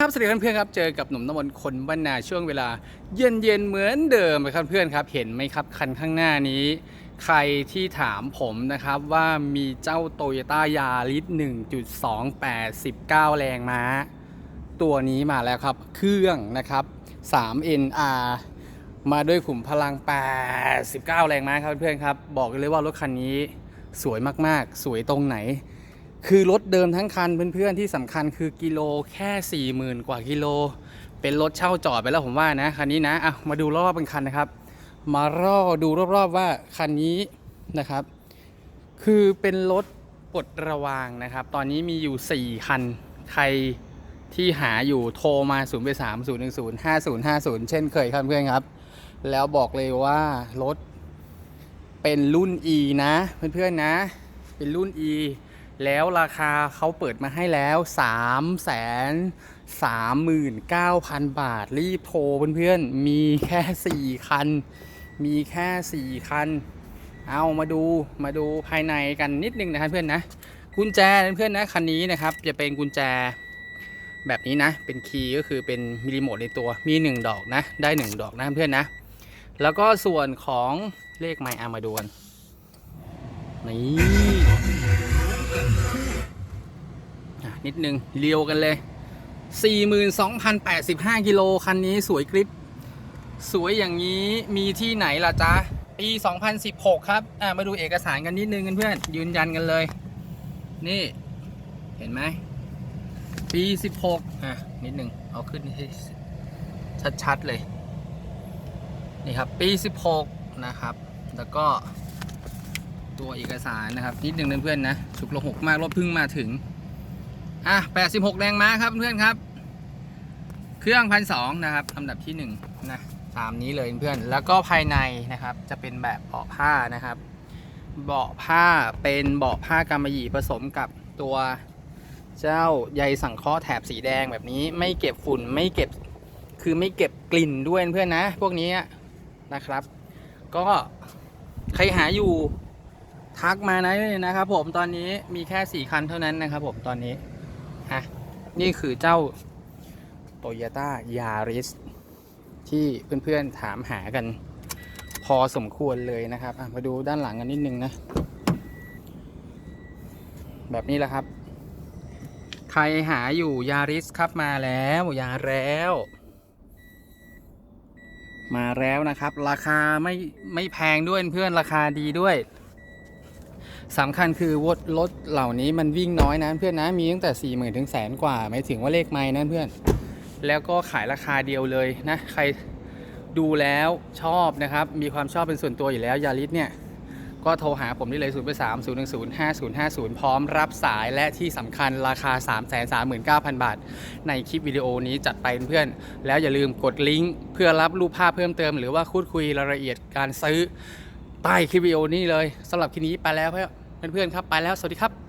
ครับสวัสดีครับเพื่อนๆครับเจอกับหนุ่มน้ำมนคนบ้านนาช่วงเวลา เย็นๆเหมือนเดิมครับเพื่อนครับเห็นไหมครับคันข้างหน้านี้ ใครที่ถามผมนะครับว่ามีเจ้าโตโยต้ายาริส1.28 19 แรงม้า ตัวนี้มาแล้วครับ เครื่องนะครับ 3NR มาด้วยขุมพลัง 89 แรงม้าครับเพื่อนๆครับ บอกเลยว่ารถคันนี้สวยมากๆ สวยตรงไหน คือรถเดิมทั้งคันเพื่อนๆที่สำคัญคือกิโลแค่ 40,000 กว่ากิโล เป็นรถเช่าจอดไปแล้วผมว่านะคันนี้นะอะมาดูรอบๆเป็นคันนะครับ มารอดูรอบๆว่าคันนี้นะครับ คือเป็นรถปลดระวางนะครับ ตอนนี้มีอยู่ 4 คันใครที่หาอยู่โทรมา0ไป3 0 1 0 5 0 5 0 เช่นเคยครับเพื่อนครับ แล้วบอกเลยว่ารถเป็นรุ่น E นะ เพื่อนๆนะ เป็นรุ่น E แล้วราคาเขาเปิดมาให้แล้ว 3 3 9 0 0 0 บาท รีบโทรเพื่อนๆ มีแค่ 4 คัน มีแค่ 4 คัน เอามาดูมาดูภายในกันนิดนึงนะครับเพื่อนนะกุญแจเพื่อนนะคันนี้นะครับจะเป็นกุญแจแบบนี้นะ เป็นคีย์ก็คือเป็นมิริโมทในตัว มี 1 ดอกนะ ได้ 1 ดอกนะเพื่อนนะ แล้วก็ส่วนของเลขไมอามาดูนนี่ นิดนึงเรียวกันเลย 42,085 กิโลคันนี้สวยกริป สวยอย่างนี้มีที่ไหนล่ะจ๊ะ ปี 2016 ครับ อะมาดูเอกสารกันนิดนึงกันเพื่อน ยืนยันกันเลย นี่ เห็นไหม ปี 16 อะ นิดนึง เอาขึ้นให้ชัด ๆ เลย นี่ครับ ปี 16 นะครับ แล้วก็ตัวเอกสารนะครับ นิดนึงนะเพื่อนนะ ฉุกละหกมากรถเพึ่งมาถึง อะ86แรงม้าครับเพื่อนครับ เครื่องพันสองนะครับลำดับที่หนึ่งนะตามนี้เลยเพื่อน แล้วก็ภายในนะครับจะเป็นแบบเบาะผ้านะครับ เบาะผ้าเป็นเบาะผ้ากำมะหยี่ผสมกับตัวเจ้าใยสังเคราะห์แถบสีแดงแบบนี้ไม่เก็บฝุ่นไม่เก็บคือไม่เก็บกลิ่นด้วยเพื่อนนะ พวกนี้นะครับ ก็ใครหาอยู่ทักมานะนะครับผมตอนนี้มีแค่4คันเท่านั้นนะครับผมตอนนี้ อะ นี่คือเจ้าโตโยต้ายาริสที่เพื่อนๆถามหากัน พอสมควรเลยนะครับอะมาดูด้านหลังกันนิดนึงนะ แบบนี้แหละครับ ใครหาอยู่ยาริสครับมาแล้วยาแล้วมาแล้วนะครับ ราคาไม่ไม่แพงด้วยเพื่อนราคาดีด้วย สำคัญคือวดรถเหล่านี้มันวิ่งน้อยนะเพื่อนนะมีตั้งแต่4 0 0 0 0ถึงแสนกว่าไม่ถึงว่าเลขไม้นะเพื่อน แล้วก็ขายราคาเดียวเลยนะ ใครดูแล้วชอบนะครับ มีความชอบเป็นส่วนตัวอยู่แล้วยาริสเนี่ยก็โทรหาผมได้เลย 0 3 0 1 0 5 0 5 0 พร้อมรับสายและที่สำคัญราคา 3 3 9 0 0 0 บาท ในคลิปวิดีโอนี้จัดไปเพื่อน แล้วอย่าลืมกดลิงก์เพื่อรับรูปภาพเพิ่มเติม หรือว่าพูดคุยรายละเอียดการซื้อ ใต้คลิปวิดีโอนี้เลยสำหรับคลิปนี้ไปแล้วเพื่อนเพื่อนครับไปแล้วสวัสดีครับ